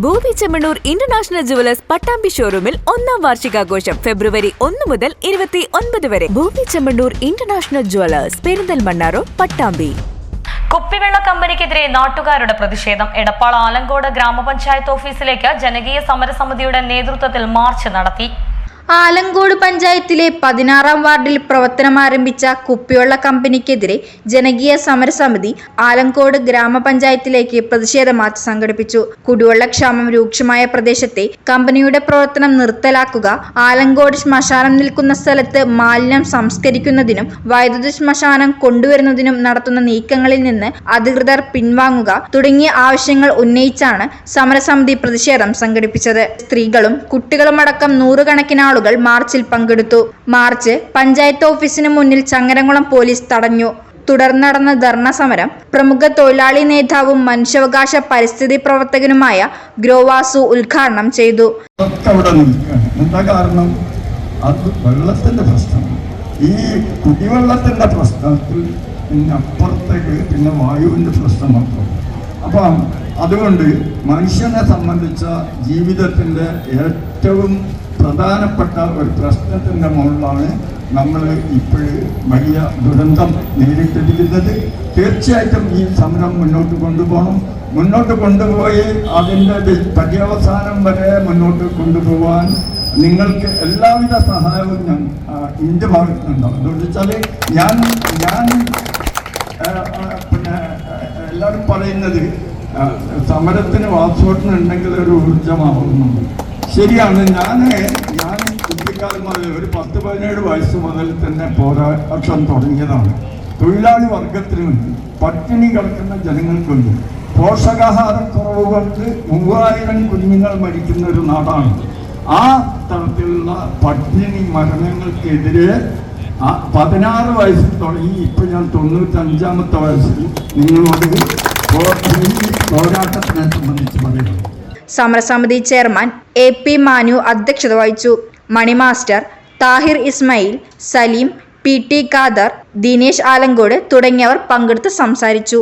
ഭൂമി Chemmanur international jewellers Pattambi ഷോറൂമിൽ ഒന്നാം വാർഷികാഘോഷം ഫെബ്രുവരി ഒന്ന് മുതൽ ഇരുപത്തി ഒൻപത് വരെ. ഭൂമി Chemmanur international jewellers Perinthalmanna road Pattambi. കുപ്പിവെള്ള കമ്പനിക്കെതിരെ നാട്ടുകാരുടെ പ്രതിഷേധം. എടപ്പാൾ ആലങ്കോട് ഗ്രാമപഞ്ചായത്ത് ഓഫീസിലേക്ക് ജനകീയ സമരസമിതിയുടെ നേതൃത്വത്തിൽ മാർച്ച് നടത്തി. ആലങ്കോട് പഞ്ചായത്തിലെ പതിനാറാം വാർഡിൽ പ്രവർത്തനം ആരംഭിച്ച കുപ്പിവെള്ള കമ്പനിക്കെതിരെ ജനകീയ സമരസമിതി ആലങ്കോട് ഗ്രാമപഞ്ചായത്തിലേക്ക് പ്രതിഷേധ മാർച്ച് സംഘടിപ്പിച്ചു കുടിവെള്ളക്ഷാമം രൂക്ഷമായ പ്രദേശത്തെ കമ്പനിയുടെ പ്രവർത്തനം നിർത്തലാക്കുക ആലങ്കോട് ശ്മശാനം നിൽക്കുന്ന സ്ഥലത്ത് മാലിന്യം സംസ്കരിക്കുന്നതിനും വൈദ്യുത ശ്മശാനം കൊണ്ടുവരുന്നതിനും നടത്തുന്ന നീക്കങ്ങളിൽ നിന്ന് അധികൃതർ പിൻവാങ്ങുക തുടങ്ങിയ ആവശ്യങ്ങൾ ഉന്നയിച്ചാണ് സമരസമിതി പ്രതിഷേധം സംഘടിപ്പിച്ചത്. സ്ത്രീകളും കുട്ടികളുമടക്കം നൂറുകണക്കിന് ആളുകൾ മാർച്ചിൽ പങ്കെടുത്തു. മാർച്ച് പഞ്ചായത്ത് ഓഫീസിന് മുന്നിൽ ചങ്ങരംകുളം പോലീസ് തടഞ്ഞു. തുടർന്നടന്ന ധർണ സമരം പ്രമുഖ തൊഴിലാളി നേതാവും മനുഷ്യാവകാശ പരിസ്ഥിതി പ്രവർത്തകനുമായ ഗ്രോവാസു ഉദ്ഘാടനം ചെയ്തു. കാരണം? അത് വെള്ളത്തിന്റെ പ്രശ്നം. ഈ കുടിവെള്ളത്തിന്റെ പ്രശ്നത്തിൽ അപ്പുറത്തേക്ക് പിന്നെ വായുവിന്റെ പ്രശ്നം മാത്രം. അപ്പം അതുകൊണ്ട് മനുഷ്യനെ സംബന്ധിച്ച ജീവിതത്തിന്റെ ഏറ്റവും പ്രധാനപ്പെട്ട ഒരു പ്രശ്നത്തിന്റെ മുകളിലാണ് നമ്മൾ ഇപ്പോൾ വലിയ ദുരന്തം നേരിട്ടിരിക്കുന്നത്. തീർച്ചയായിട്ടും ഈ സമരം മുന്നോട്ട് കൊണ്ടുപോകണം. മുന്നോട്ട് കൊണ്ടുപോയി അതിന്റെ പര്യവസാനം വരെ മുന്നോട്ട് കൊണ്ടുപോകാൻ നിങ്ങൾക്ക് എല്ലാവിധ സഹായവും ഞാൻ ഇന്ത്യ ഭാഗത്തുനിന്നുണ്ടാവും എന്താണെന്ന് വെച്ചാൽ ഞാൻ ഞാൻ പിന്നെ എല്ലാവരും പറയുന്നത് സമരത്തിന് വാസ്വോട്ടിനുണ്ടെങ്കിൽ ഒരു ഊർജമാവുന്നുണ്ട് ശരിയാണ്. ഞാൻ ഞാൻ കുട്ടിക്കാലം മുതൽ ഒരു പത്ത് പതിനേഴ് വയസ്സ് മുതൽ തന്നെ പോരാട്ടം തുടങ്ങിയതാണ്. തൊഴിലാളി വർഗത്തിന് വേണ്ടി പട്ടിണി കിടക്കുന്ന ജനങ്ങൾക്ക് വേണ്ടി പോഷകാഹാരക്കുറവ് കൊണ്ട് മൂവായിരം കുഞ്ഞുങ്ങൾ മരിക്കുന്ന ഒരു നാടാണ്. ആ തരത്തിലുള്ള പട്ടിണി മരണങ്ങൾക്കെതിരെ പതിനാറ് വയസ്സിൽ തുടങ്ങി ഇപ്പൊ ഞാൻ തൊണ്ണൂറ്റഞ്ചാമത്തെ വയസ്സിൽ നിങ്ങളോട് പോരാട്ടത്തിനെ സംബന്ധിച്ച് പറയുന്നു. സമരസമിതി ചെയർമാൻ എ പി മാനു അധ്യക്ഷത വഹിച്ചു. മണിമാസ്റ്റർ താഹിർ ഇസ്മയിൽ സലീം പി ടി ഖാദർ ദിനേശ് ആലങ്കോട് തുടങ്ങിയവർ പങ്കെടുത്ത് സംസാരിച്ചു.